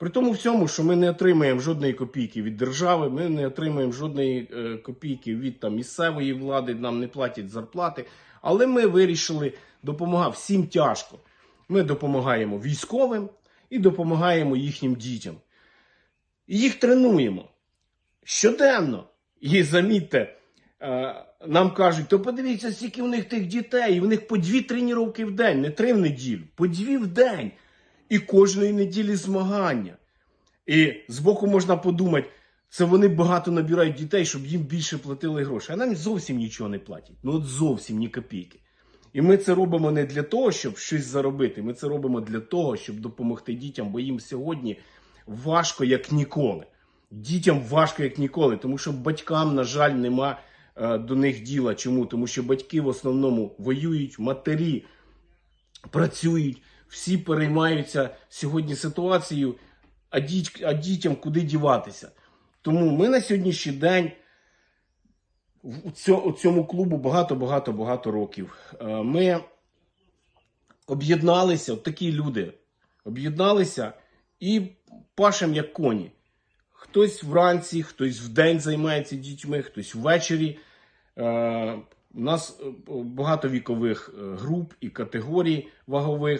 При тому всьому, що ми не отримаємо жодної копійки від держави, ми не отримаємо жодної е, копійки від там, місцевої влади, нам не платять зарплати. Але ми вирішили допомагати всім тяжко. Ми допомагаємо військовим і допомагаємо їхнім дітям. І їх тренуємо щоденно. І замітьте, е, нам кажуть, то подивіться, скільки у них тих дітей, і в них по дві тренування в день, не три в неділю, по дві в день. І кожної неділі змагання. І збоку можна подумати, це вони багато набирають дітей, щоб їм більше платили гроші. А нам зовсім нічого не платять. Ну от зовсім ні копійки. І ми це робимо не для того, щоб щось заробити. Ми це робимо для того, щоб допомогти дітям, бо їм сьогодні важко як ніколи. Дітям важко як ніколи, тому що батькам, на жаль, нема е, до них діла. Чому? Тому що батьки в основному воюють, матері працюють, всі переймаються сьогодні ситуацією, а, діть, а дітям куди діватися. Тому ми на сьогоднішній день у цьому, клубу багато-багато-багато років. Е, Ми об'єдналися, от такі люди об'єдналися і пашем як коні. Хтось вранці, хтось вдень займається дітьми, хтось ввечері. Е, У нас е, багато вікових груп і категорій вагових.